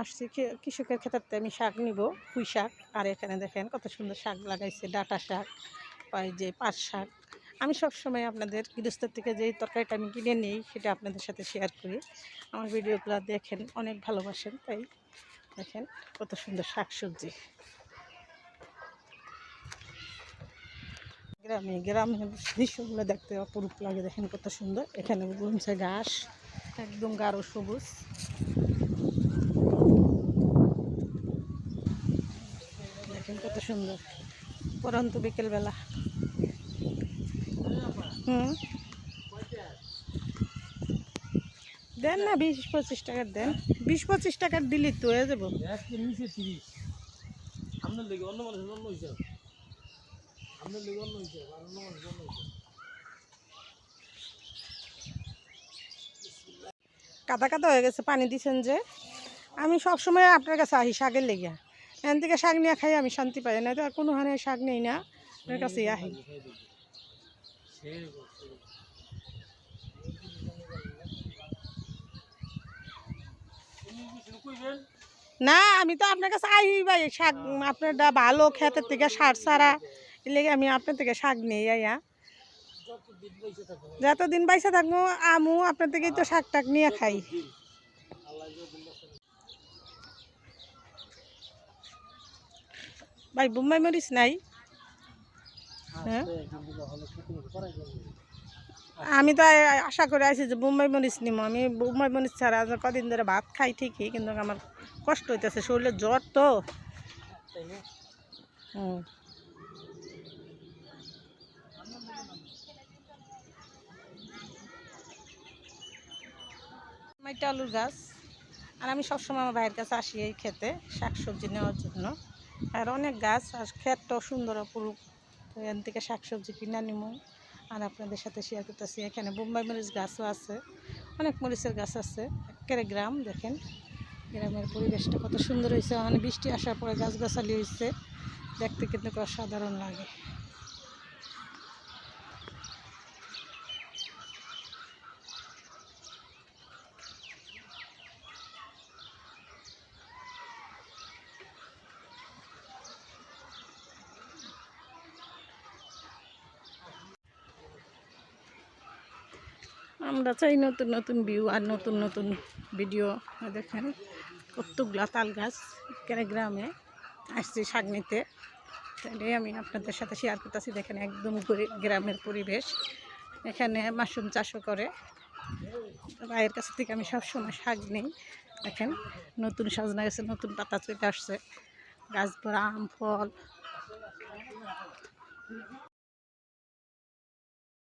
আসছি কৃষকের ক্ষেত্রে আমি শাক নিব, পুঁই শাক। আর এখানে দেখেন কত সুন্দর শাক লাগাইছে, ডাটা শাক, ওই যে পাট শাক। আমি সবসময় আপনাদের গৃহস্থের থেকে যেই তরকারিটা আমি কিনে নিই, সেটা আপনাদের সাথে শেয়ার করি। আমার ভিডিওগুলো দেখেন, অনেক ভালোবাসেন, তাই দেখেন কত সুন্দর শাক সবজি গ্রামে গ্রামের দৃশ্যগুলো দেখতে অপরূপ লাগে, দেখেন কত সুন্দর। এখানে বুনছে ঘাস, একদম গাঢ় সবুজ দেখেন কত সুন্দর। পরন্ত বিকেলবেলা। হুম। দেন না বিশ পঁচিশ টাকার দেন। বিশ পঁচিশ টাকার দিলি তো হয়ে যাব। কাদা কাদা হয়ে গেছে পানি দিছেন যে। আমি সবসময় আপনার কাছে আহি শাকের লেগে। এখান থেকে শাক নিয়ে খাই, আমি শান্তি পাই। না তো আর কোনো হানে শাক নেই না। আপনার কাছেই আহি না, আমি তো আপনার কাছে আই ভাই। শাক আপনারটা ভালো খেতের থেকে সার সারা লেগে আমি আপনার থেকে শাক নেই আইয়া যতদিন বাইসা থাকব, আমু আপনার থেকেই তো শাক টাক নিয়ে খাই। ভাই বোম্বাই মরিচ নাই। হ্যাঁ? আমি তো আশা করে আছি যে বোম্বাই মরিচ নিব আমি বোম্বাই মরিচ ছাড়া কদিন ধরে ভাত খাই ঠিকই, কিন্তু আমার কষ্ট হইতেছে শরীরে জ্বর তো। হুম। আলুর গাছ। আর আমি সবসময় আমার ভাইয়ের কাছে আসি এই খেতে শাক সবজি নেওয়ার জন্য। আর অনেক গাছ আর ক্ষেতটাও সুন্দর অপরূপ তো এখান থেকে শাকসবজি কিনা নিমু। আর আপনাদের সাথে শেয়ার করতেছি, এখানে বোম্বাই মরিচ গাছও আছে। অনেক মরিচের গাছ আছে, একেবারে গ্রাম দেখেন। গ্রামের পরিবেশটা কত সুন্দর হয়েছে। মানে বৃষ্টি আসার পরে গাছগাছালি হয়েছে। দেখতে কিন্তু অসাধারণ লাগে। আমরা চাই নতুন নতুন ভিউ আর নতুন নতুন ভিডিও দেখেন কতগুলা তাল গাছ এখানে গ্রামে আসছি শাক নিতে। তাই আমি আপনাদের সাথে শেয়ার করতেছি, দেখেন একদম গরি- গ্রামের পরিবেশ। এখানে মাশরুম চাষও করে। ভাইয়ের কাছ থেকে আমি সবসময় শাক নিই। দেখেন নতুন সাজনা গেছে, নতুন পাতা চলে আসছে। গাছ ভরা, আম, ফল।